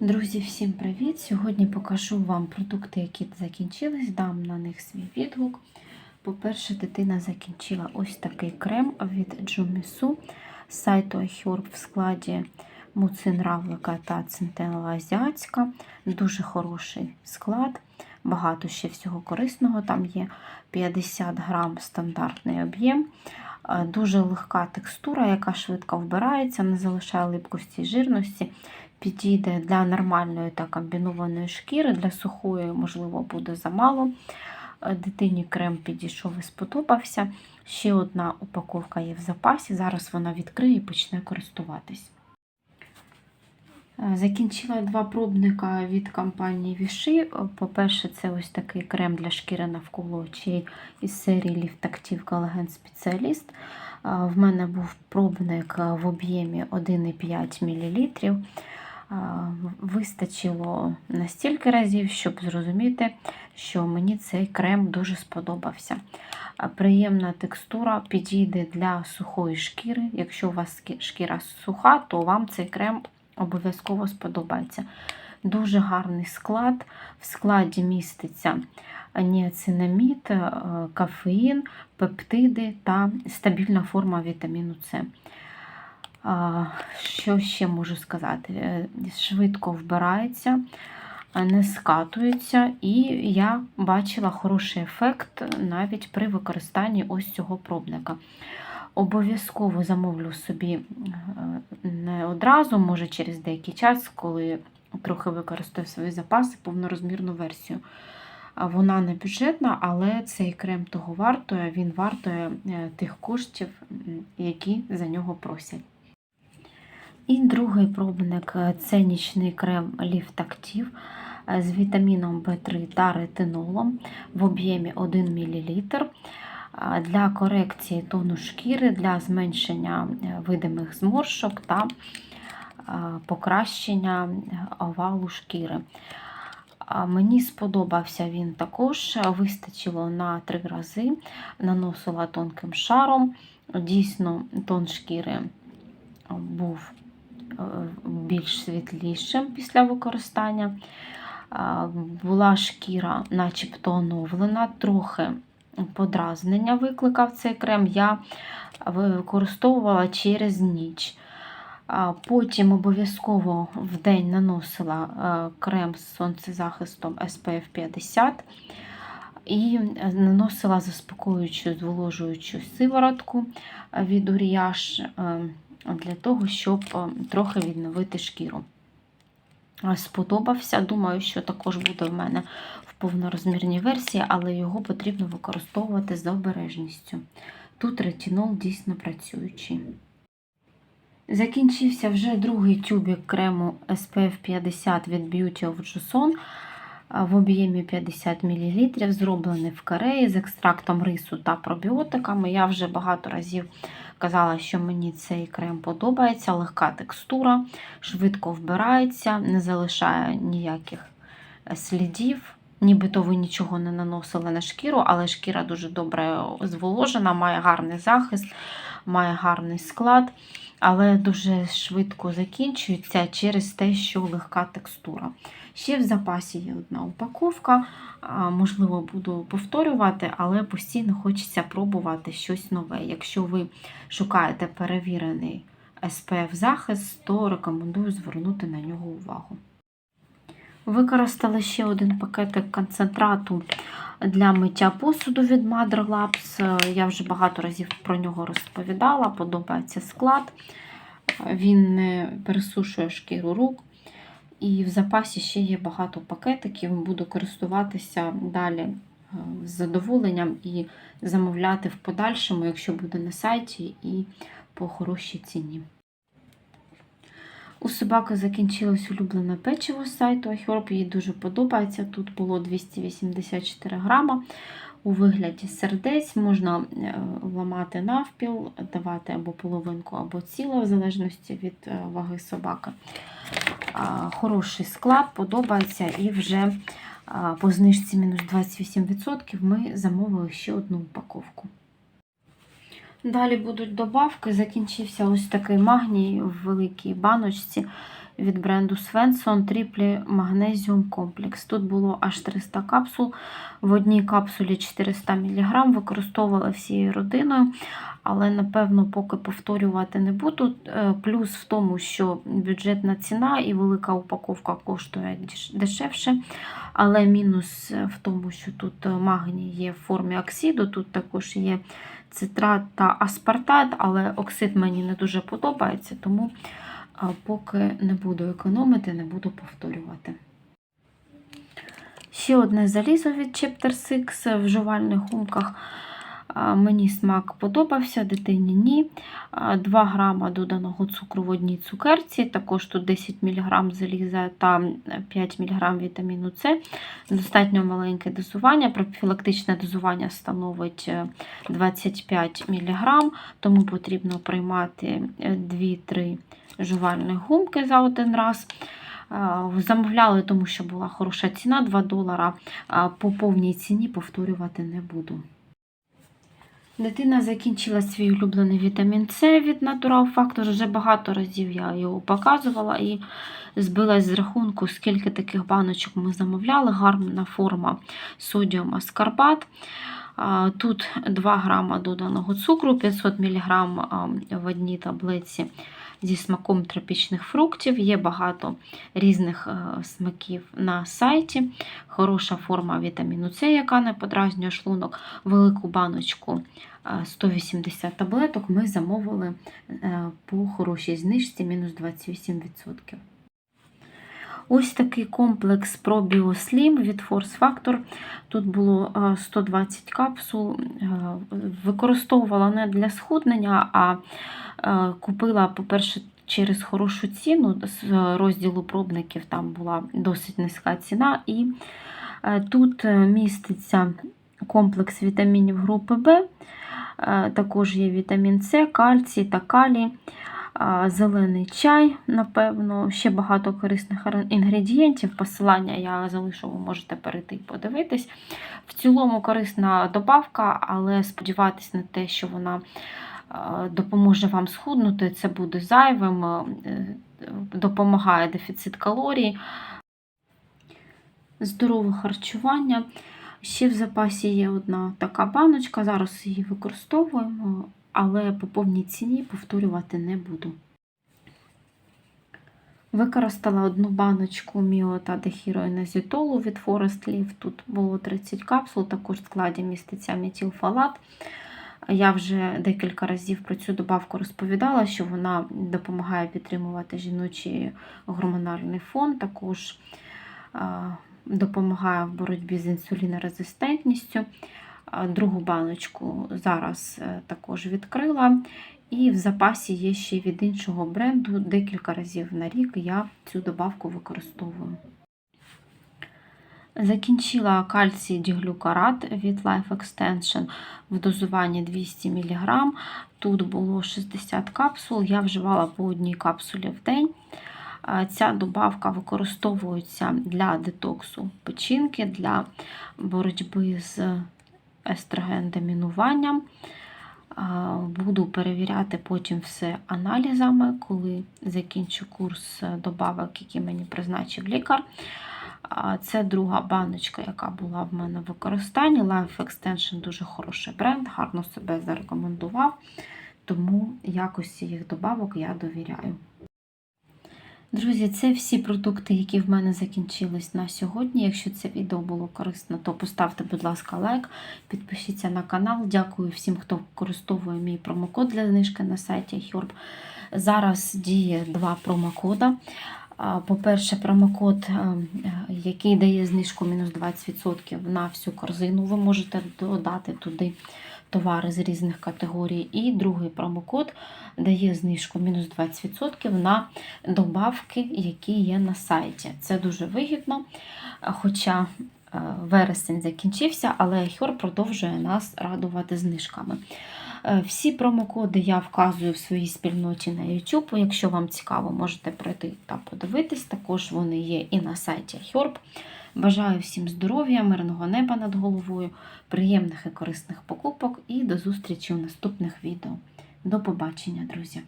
Друзі, всім привіт! Сьогодні покажу вам продукти, які закінчились, дам на них свій відгук. По-перше, дитина закінчила ось такий крем від Джумісу з сайту iHerb в складі муцин равлика та центела азіатська. Дуже хороший склад, багато ще всього корисного. Там є 50 грам стандартний об'єм. Е, Дуже легка текстура, яка швидко вбирається, не залишає липкості і жирності. Підійде для нормальної та комбінованої шкіри, для сухої, можливо, буде замало. Е, Дитині крем підійшов і сподобався. Ще одна упаковка є в запасі. Зараз вона відкриє і почне користуватись. Е, Закінчила два пробника від компанії Віши. По-перше, це ось такий крем для шкіри навколо очей із серії Collagen Specialist. Е, В мене був пробник в об'ємі 1,5 мл. Вистачило настільки разів, щоб зрозуміти, що мені цей крем дуже сподобався. Приємна текстура підійде для сухої шкіри. Якщо у вас шкіра суха, то вам цей крем обов'язково сподобається. Дуже гарний склад. В складі міститься ніацинамід, е, кофеїн, пептиди та стабільна форма вітаміну С. Що ще можу сказати? Е, Швидко вбирається, не скатується, і я бачила хороший ефект навіть при використанні ось цього пробника. Обов'язково замовлю собі е, не одразу, може через деякий час, коли трохи використаю свої запаси, повнорозмірну версію. Вона не бюджетна, але цей крем того вартує, він вартує е, тих коштів, які за нього просять. І другий пробник е, це нічний крем Active е, з вітаміном В3 та ретинолом в об'ємі 1 мл е, для корекції тону шкіри, для зменшення видимих зморшок та покращення овалу шкіри. Мені сподобався він також, вистачило на три рази, наносила тонким шаром. Дійсно, тон шкіри був більш світлішим після використання. Була шкіра начебто оновлена, трохи подразнення викликав цей крем. Я використовувала через ніч. Потім обов'язково в день наносила е, крем з сонцезахистом SPF 50 і наносила заспокоюючу зволожуючу сиворотку від Уріяж е, для того, щоб е, трохи відновити шкіру. Сподобався, думаю, що також буде в мене в повнорозмірній версії, але його потрібно використовувати з обережністю. Тут ретинол дійсно працюючий. Закінчився вже другий тюбик крему SPF 50 від Beauty of Joseon в об'ємі 50 мл, зроблений в Кореї з екстрактом рису та пробіотиками. Я вже багато разів казала, що мені цей крем подобається, легка текстура, швидко вбирається, не залишає ніяких е, слідів. Нібито ви нічого не наносили на шкіру, але шкіра дуже добре зволожена, має гарний захист, має гарний склад, але дуже швидко закінчується через те, що легка текстура. Ще в запасі є одна упаковка, можливо, буду повторювати, але постійно хочеться пробувати щось нове. Якщо ви шукаєте перевірений SPF захист, то рекомендую звернути на нього увагу. Використала ще один пакетик концентрату для миття посуду від Mother Labs. Я вже багато разів про нього розповідала, подобається склад. Він не пересушує шкіру рук. І в запасі ще є багато пакетиків. Буду користуватися далі е, з задоволенням і замовляти в подальшому, якщо буде на сайті, і по хорошій ціні. У собаки закінчилось улюблене печиво з сайту iHerb, їй дуже подобається. Тут було 284 грама у вигляді сердець. Можна е, ламати навпіл, давати або половинку, або ціле, в залежності від е, ваги собаки. Хороший склад, подобається. І вже по знижці мінус 28% ми замовили ще одну упаковку. Далі будуть добавки. Закінчився ось такий магній в великій баночці. від бренду Svensson Тріплі Магнезіум Комплекс. Тут було аж 300 капсул. В одній капсулі 400 мг. Використовувала всією родиною, але, напевно, поки повторювати не буду. Е, Плюс в тому, що бюджетна ціна і велика упаковка коштує дешевше. Але мінус в тому, що тут магній є в формі оксиду, тут також є цитрат та аспартат, але оксид мені не дуже подобається, тому поки не буду економити, не буду повторювати. Ще одне залізо від Chapter 6 в жувальних гумках. Мені смак подобався, дитині ні. 2 грама доданого цукру в одній цукерці, також тут 10 мг заліза та 5 мг вітаміну С. Достатньо маленьке дозування. Профілактичне дозування становить е, 25 мг, тому потрібно приймати е, 2-3 жувальних гумки за один раз. Е, Замовляли, тому що була хороша ціна 2 долара. По повній ціні повторювати не буду. Дитина закінчила свій улюблений вітамін С від Natural Factor. Вже багато разів я його показувала і збилась з рахунку, скільки таких баночок ми замовляли. Гарна форма содіум аскарбат. Тут 2 грама доданого цукру, 500 мг в одній таблетці зі смаком тропічних фруктів. Є багато різних е, смаків на сайті. Хороша форма вітаміну С, яка не подразнює шлунок. Велику баночку е, 180 таблеток ми замовили е, по хорошій знижці мінус 28%. Ось такий комплекс ProBioSlim від Force Factor. Тут було е, 120 капсул. Е, Використовувала не для схуднення, а е, купила, по-перше, через хорошу ціну з розділу пробників, там була досить низька ціна. І е, тут е, міститься комплекс вітамінів групи В. Е, Також є вітамін С, кальцій та калій зелений чай, напевно, ще багато корисних інгредієнтів. Посилання я залишу, ви можете перейти і подивитись. В цілому корисна добавка, але сподіватись на те, що вона допоможе вам схуднути, це буде зайвим, е, допомагає дефіцит калорій. Здорове харчування. Ще в запасі є одна така баночка, зараз її використовуємо, але по повній ціні повторювати не буду. Використала одну баночку міо та дехіроїназітолу від Forest Leaf. Тут було 30 капсул, також в складі міститься метілфалат. Я вже декілька разів про цю добавку розповідала, що вона допомагає підтримувати жіночий гормональний фон, також допомагає в боротьбі з інсулінорезистентністю. Другу баночку зараз е, також відкрила. І в запасі є ще від іншого бренду. Декілька разів на рік я цю добавку використовую. Закінчила кальцій діглюкарат від Life Extension в дозуванні 200 мг. Тут було 60 капсул, я вживала по одній капсулі в день. Ця добавка використовується для детоксу печінки, для боротьби з естроген-домінуванням. Буду перевіряти потім все аналізами, коли закінчу курс добавок, які мені призначив лікар. Це друга баночка, яка була в мене в використанні. Life Extension дуже хороший бренд, гарно себе зарекомендував, тому якості їх добавок я довіряю. Друзі, це всі продукти, які в мене закінчились на сьогодні. Якщо це відео було корисно, то поставте, будь ласка, лайк, підпишіться на канал. Дякую всім, хто використовує мій промокод для знижки на сайті Herb. Зараз діє два промокода. По-перше, промокод, е, який дає знижку мінус 20% на всю корзину. Ви можете додати туди товари з різних категорій. І другий промокод дає знижку мінус 20% на добавки, які є на сайті. Це дуже вигідно. Хоча е, вересень закінчився, але Хьор продовжує нас радувати знижками. Е, Всі промокоди я вказую в своїй спільноті на YouTube. Якщо вам цікаво, можете пройти та подивитись. Також вони є і на сайті Herb. Бажаю всім здоров'я, мирного неба над головою, приємних і корисних покупок і до зустрічі у наступних відео. До побачення, друзі!